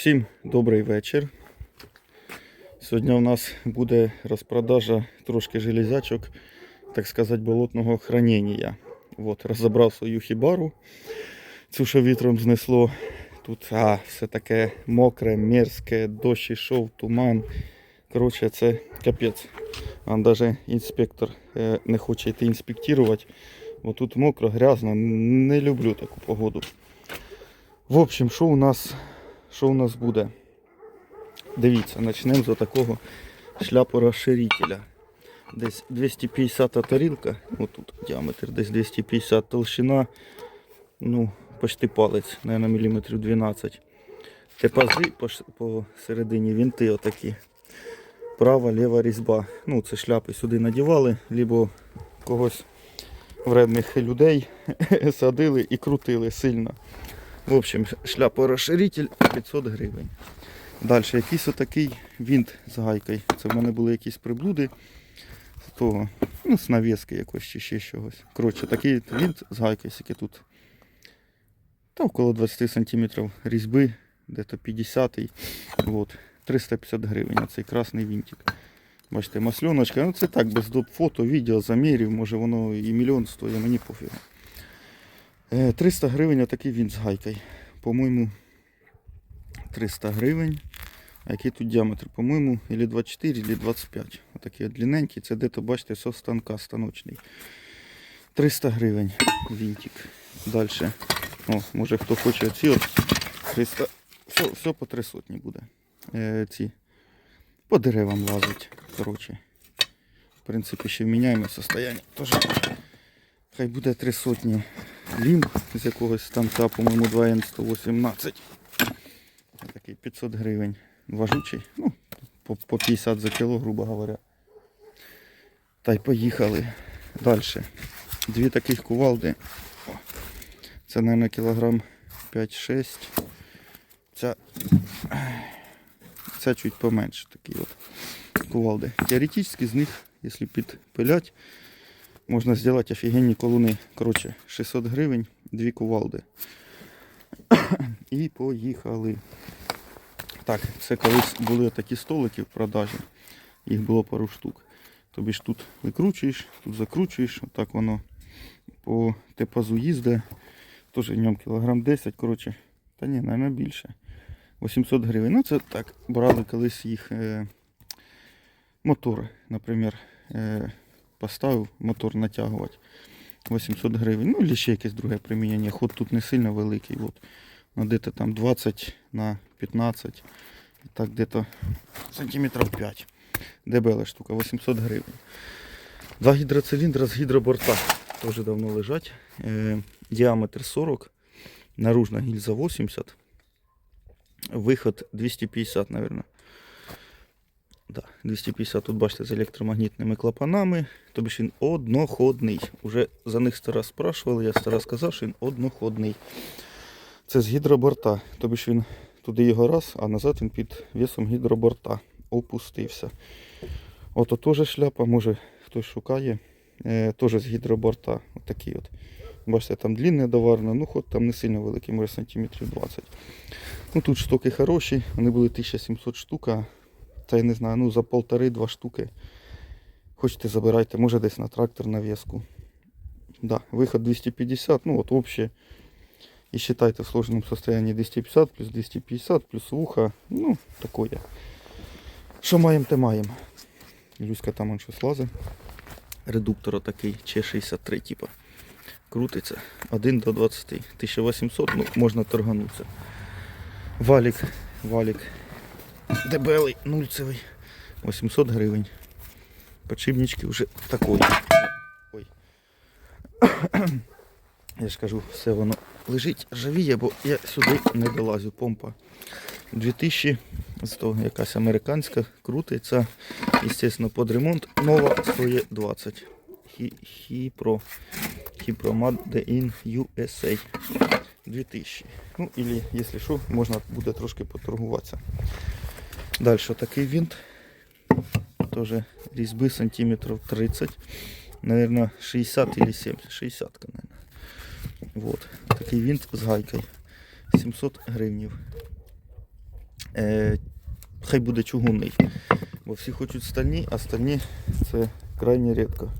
Всім добрий вечір. Сьогодні у нас буде розпродажа трошки железячок, так сказати, болотного хранення. От, розібрав свою хібару. Цю, що вітром знесло. Тут а, все таке мокре, мерзке, дощ ішов, туман. Коротше, це капець. А навіть інспектор е, не хоче йти інспектувати. Бо тут мокро, грязно. Не люблю таку погоду. В общем, що у нас, що у нас буде? Дивіться, почнемо з такого шляпорозширителя. Десь 250 тарілка, отут діаметр, десь 250 толщина, ну, почти палець, наверное, міліметрів 12. Тепази по, ш- вінти отакі. Права, ліва різьба. Ну, це шляпи сюди надівали, либо когось вредних людей садили і крутили сильно. В общем, шляпорозширитель 500 гривень. Далі якийсь отакий вінт з гайкою. Це в мене були якісь приблуди з того, ну, з навіски якось чи ще чогось. Коротше, такий вінт з гайкою, який тут та около 20 см різьби, де-то 50 От, 350 гривень. а Цей красний вінтик. Бачите, масльоночка. Ну це так, без доп фото, відео, замірів, може воно і мільйон стоїть, мені пофігу. Е, 300 гривень отакий вінт з гайкою. По-моєму, 300 гривень. А який тут діаметр? По-моєму, или 24, или 25. Отакий от длинненький. Це де-то, бачите, со станка станочний. 300 гривень вінтик. Далі. О, може хто хоче оці от 300. Все, все по 3 сотні буде. Е, ці. По деревам лазить. Коротше. В принципі, ще вміняємо состояння. Тож, хай буде 3 сотні лімб з якогось станка, по-моєму, 2Н118. Такий 500 гривень важучий. Ну, по, по 50 за кіло, грубо говоря. Та й поїхали. Далі. Дві таких кувалди. Це, мабуть, кілограм 5-6. Ця, ця чуть поменше такі от кувалди. Теоретично з них, якщо підпилять, можна зробити офігенні колуни. Коротше, 600 гривень, дві кувалди. І поїхали. Так, це колись були такі столики в продажі. Їх було пару штук. Тобі ж тут викручуєш, тут закручуєш, отак воно по тепазу їздить. Теж в ньому кілограм 10, коротше, та ні, навіть більше. 800 гривень. Ну це так, брали колись їх е, мотор, наприклад, е, поставив мотор натягувати. 800 гривень. Ну, або ще якесь друге примінення. Ход тут не сильно великий. От. Ну, где-то там 20 на 15. І так где-то сантиметрів 5. Дебела штука, 800 гривень. Два гідроциліндра з гідроборта. Теж давно лежать. Е, діаметр 40. Наружна гільза 80. Виход 250, мабуть. Да, 250 тут бачите з електромагнітними клапанами. Тобі він одноходний. Уже за них стара спрашували, я стара сказав, що він одноходний. Це з гідроборта. Тобі ж він туди його раз, а назад він під весом гідроборта опустився. Ото теж шляпа, може хтось шукає. Е, теж з гідроборта. Отакий от. Бачите, там длинне доварне, ну ход там не сильно великий, може сантиметрів 20. Ну тут штуки хороші, вони були 1700 штука. Та я не знаю, ну за полтори-два штуки. Хочете забирайте, може десь на трактор на веску. Да, виход 250, ну от общее. И считайте в сложном состоянии 250 плюс 250 плюс вуха. Ну, такое. Що маємо, те маємо. Люська там он щось лазить. Редуктор такий Ч63, типа. Крутиться. 1 до 20. 1800, ну, можна торганутися. Валік, валік. Дебелий, нульцевий. 800 гривень. Подшипнички вже такої. Ой. Я ж кажу, все воно лежить ржавіє, бо я сюди не долазю. Помпа 2000, з того якась американська, крутиться. Естественно, під ремонт. Нова стоїть 20. Хі- Хіпро. Хіпро Made in USA. 2000. Ну, или, якщо що, можна буде трошки поторгуватися. Далі такий винт. Тоже різьби сантиметрів 30. Наверное, 60 или 70. 60, наверное. Вот. Такий винт з гайкою. 700 гривнів. Е, хай буде чугунний. Бо всі хочуть стальні, а стальні це крайне рідко.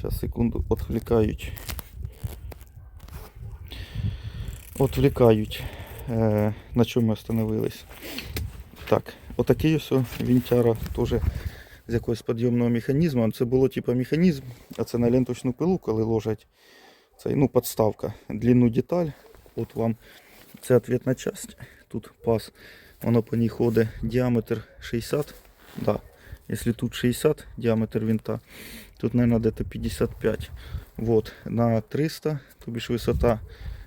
Зараз секунду відвлікають. Отвлікають. Е, на чому ми остановились. Так, отакий ось вінтяра теж з якогось підйомного механізму. Це було типу механізм, а це на ленточну пилу, коли ложать. Це ну, подставка. Длинну деталь. От вам це ответна часть. Тут паз. Воно по ній ходить діаметр 60. Да. Якщо тут 60 діаметр винта, тут, мабуть, десь 55. Вот. На 300, тобі ж висота,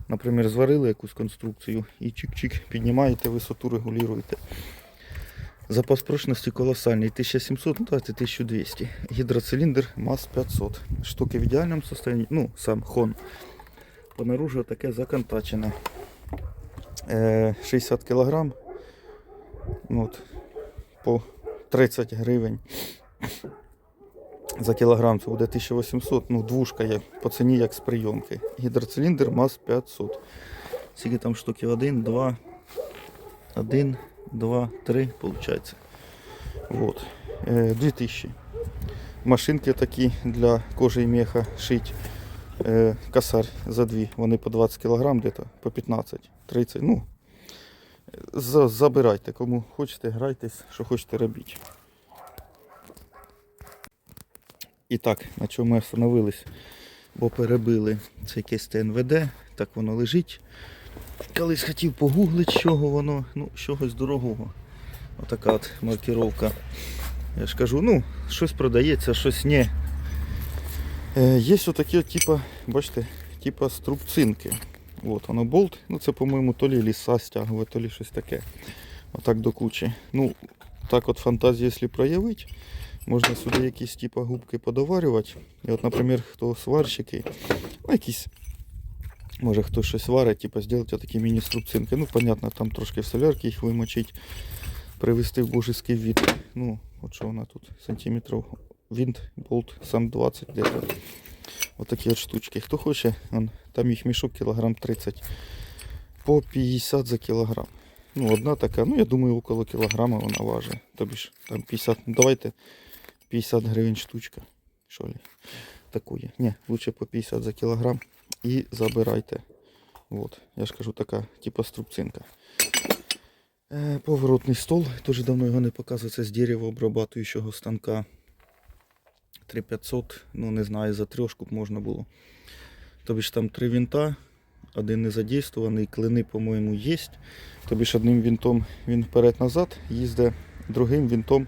наприклад, зварили якусь конструкцію і чик-чик піднімаєте висоту, регулюєте. Запас прочності колосальний. 1700, ну давайте 1200. Гідроциліндр МАЗ 500. Штуки в ідеальному состоянии. Ну, сам хон. Понаружу таке законтачене. Е, 60 кг. От, по 30 гривень. За кілограм це буде 1800, ну двушка є по ціні як з прийомки. Гідроциліндр МАЗ 500. Скільки там штуки? 1, 2, 1, 2, 3, виходить. Вот. Е, 2000. Машинки такі для кожи і меха шить. Е, косарь за дві. Вони по 20 кг где-то, по 15, 30. Ну, забирайте, кому хочете, грайтесь, що хочете робіть. І так, на чому ми остановились? Бо перебили це якесь ТНВД, так воно лежить. Колись хотів погуглити, чого воно, ну, чогось дорогого. Отака от маркировка. Я ж кажу, ну, щось продається, щось ні. Е, є отакі, типа, бачите, типа струбцинки. От воно болт. Ну це, по-моєму, то лі ліса стягує, то лі щось таке. Отак до кучі. Ну, так от фантазію, якщо проявити, можна сюди якісь типа губки подоварювати. І от, наприклад, хто сварщики, ну якісь, може хтось щось варить, типа зробити такі міні-струбцинки. Ну, понятно, там трошки в солярки їх вимочить, привести в божеский вид. Ну, от що вона тут, сантиметрів. Винт, болт, сам 20 где-то. Вот такие вот штучки. Хто хоче, он, там їх мішок кілограм 30. По 50 за кілограм. Ну, одна така, ну я думаю, около кілограма вона важить. Тобі ж там 50, ну давайте 50 гривень штучка. Що ли? Такої. Ні, лучше по 50 за кілограм. І забирайте. Вот, я ж кажу, така, типа струбцинка. Е, поворотний стол. Дуже давно його не показував. Це з дерева обрабатуючого станка. 3500, ну не знаю, за трьошку б можна було. Тобі ж там три винта, один не задействований, клини, по-моєму, є. Тобі ж одним винтом він вперед-назад їздить, другим винтом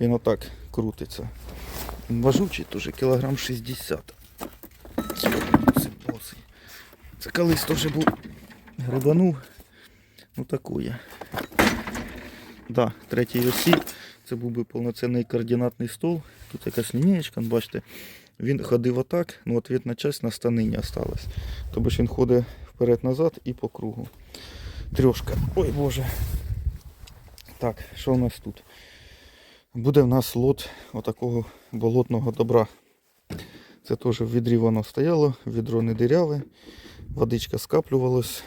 він отак крутиться. Важучий теж, кілограм 60. Це. Це колись теж був грибанув. Ну такує. Да, третій осі. Це був би повноцінний координатний стол. Тут якась лінієчка, ну, бачите. Він ходив отак, ну ответна часть на станині осталась. Тобто він ходить вперед-назад і по кругу. Трьошка. Ой боже. Так, що у нас тут? Буде в нас лот отакого болотного добра. Це теж в відрі воно стояло, відро не диряве, водичка скаплювалась.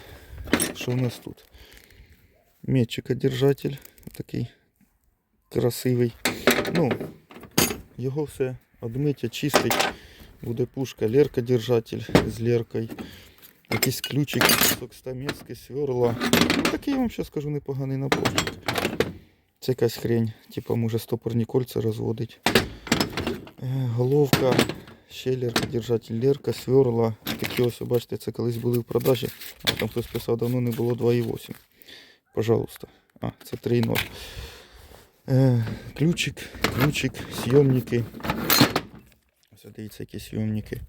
Що у нас тут? Метчикодержатель такий красивий. Ну, його все одмить, очистить. Буде пушка, лерка держатель з леркою. Якийсь ключик, кусок стамески, сверла. Ну, такий я вам зараз скажу непоганий наборчик. Це якась хрень, типа може стопорні кольця розводить. Е, Головка, ще лерка, держатель, лерка, сверла. Такі ось, бачите, це колись були в продажі. А там хтось писав, давно не було 2,8. Пожалуйста. А, це 3,0. Е, ключик, ключик, съемники. Ось дивіться, які съемники.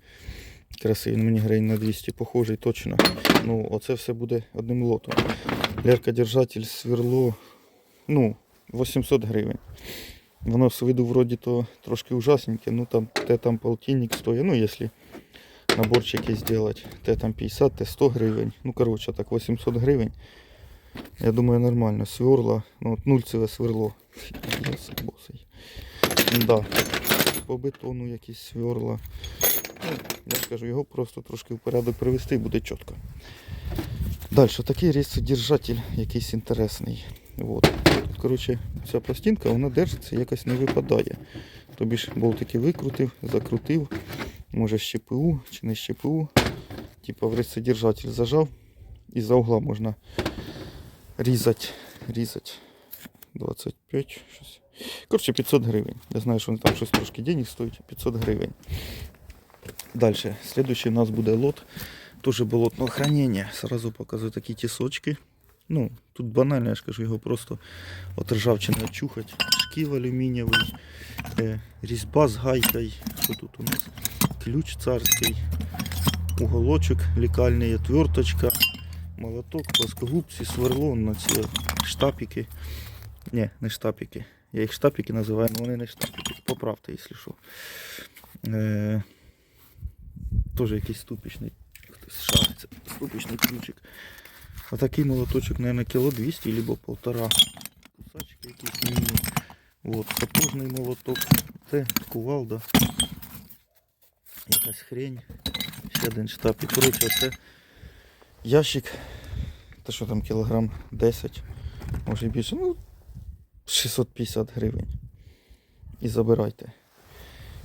Красиві, Ну, мені грейн на 200 похожий точно. Ну, оце все буде одним лотом. Лерка держатель, сверло. Ну, 800 гривень. Воно з виду вроді то трошки ужасненьке, ну там те там полтинник стоїть, ну якщо наборчики зробити, те там 50, те 100 гривень. Ну коротше так 800 гривень. Я думаю, нормально. Сверла. Ну, от нульцеве сверло. Босий. Да. По бетону якісь сверла. Ну, я ж його просто трошки в порядок привести і буде чітко. Далі, такий рейсодержатель якийсь інтересний. Вот. Тут, коротше, ця пластинка вона держиться, якось не випадає. Тобі ж болтики викрутив, закрутив, може з ЩПУ чи не з ЩПУ. Типа в рецидержатель зажав і за угла можна різати. різати. 25 щось. Коротше, 500 гривень. Я знаю, що вони там щось трошки денег стоїть. 500 гривень. Далі. Слідуючий у нас буде лот. Тоже болотного хранення. Сразу показую такі тісочки. Ну, тут банально, я ж кажу, його просто от ржавчини очухать. Шків алюмінієвий, е, різьба з гайкою. Що тут у нас? Ключ царський, уголочок лікальний, отверточка, молоток, плоскогубці, сверло на ці штапики. Ні, не штапики. Я їх штапики називаю, але вони не штапики. Поправте, якщо що. Е, Теж якийсь ступічний. Хтось шариться. Ступічний ключик. Отакий молоточок, мабуть, кіло 200 або полтора. Кусачки якісь міні. Вот, сапожний молоток. Це кувалда. Якась хрень. Ще один штапик. Коротше, це ящик. Та що там кілограм 10, може і більше. Ну, 650 гривень. І забирайте.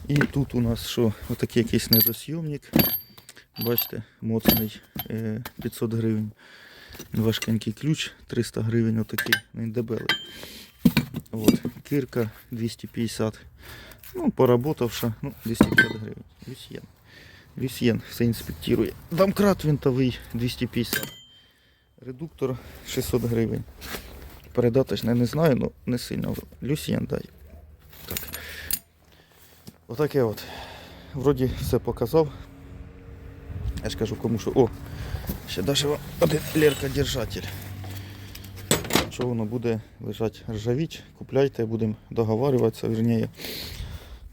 І тут у нас що? Отакий якийсь недосйомник. Бачите, моцний е, 500 гривень. Важкенький ключ 300 гривень, отакий, він дебелий. От, кирка 250. Ну, поработавши, ну, 250 гривень. Люсьєн. Люсьєн все інспектує. Домкрат винтовий 250. Редуктор 600 гривень. Передаточне не знаю, але не сильно. Люсьєн дай. Так. Отаке от. Вроді все показав. Я ж кажу кому що. О! Ще даже один лерка-держатель. Що воно буде лежати ржавіть, купляйте, будемо договарюватися, вірніше.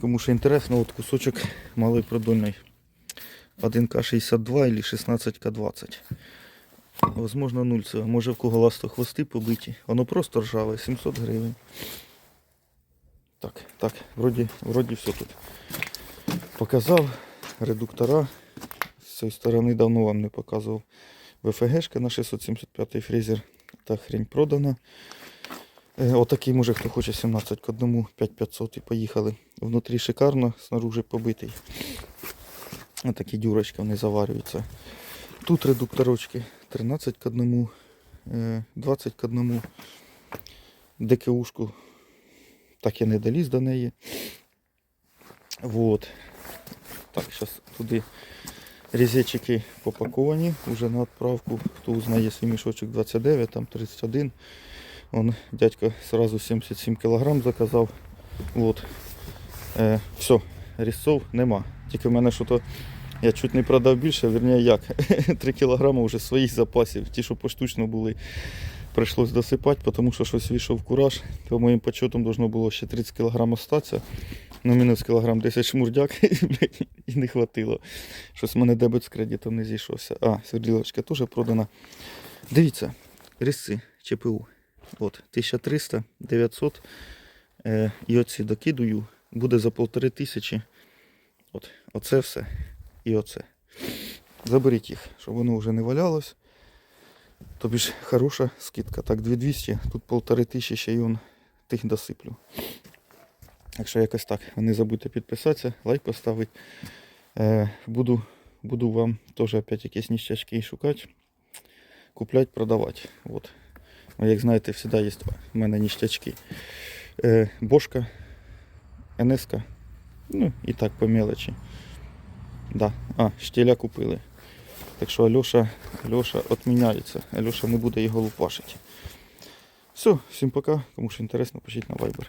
Кому що інтересно, от кусочок малий продольний. 1К62 или 16К20. Возможно, нульцево. Може в кого ласто хвости побиті. Воно просто ржаве, 700 гривень. Так, так, вроді, вроді все тут. Показав редуктора. Цієї сторони давно вам не показував. ВФГшка на 675 фрезер. Та хрень продана. Е, Отакий може хто хоче 17 к 1, 5500 і поїхали. Внутрі шикарно, снаружи побитий. Отакі дюрочки вони заварюються. Тут редукторочки 13 к 1, е, 20 к 1. ДКУшку так я не доліз до неї. Вот. Так, зараз туди різечики попаковані вже на відправку. Хто узнає свій мішочок 29, там 31. Он дядько сразу 77 кг заказав. Вот. Е, все, різцов нема. Тільки в мене що то я чуть не продав більше, вірніше як. 3 кг вже своїх запасів. Ті, що поштучно були, прийшлось досипати, тому що щось вийшов кураж. По моїм почетам должно було ще 30 кг остатися. Ну, мінус кілограм 10 шмурдяк і не хватило. Щось в мене дебет з кредитом не зійшовся. А, сверділочка теж продана. Дивіться, різці ЧПУ. От, 1300, 900. Е, і оці докидую. Буде за полтори тисячі. От, оце все. І оце. Заберіть їх, щоб воно вже не валялось. Тобі ж хороша скидка. Так, 2200, тут полтори тисячі ще й он тих досиплю. Якщо якось так, не забудьте підписатися, лайк поставити. Е, буду, буду вам теж опять якісь ніщачки шукати, купляти, продавати. От. Ну, Як знаєте, завжди є в мене ніщачки. Е, бошка, НСК. Ну і так по мелочі. Да. А, штіля купили. Так що Альоша, Альоша відміняється. Альоша не буде його лупашити. Все, всім пока. Кому що інтересно, пишіть на Viber.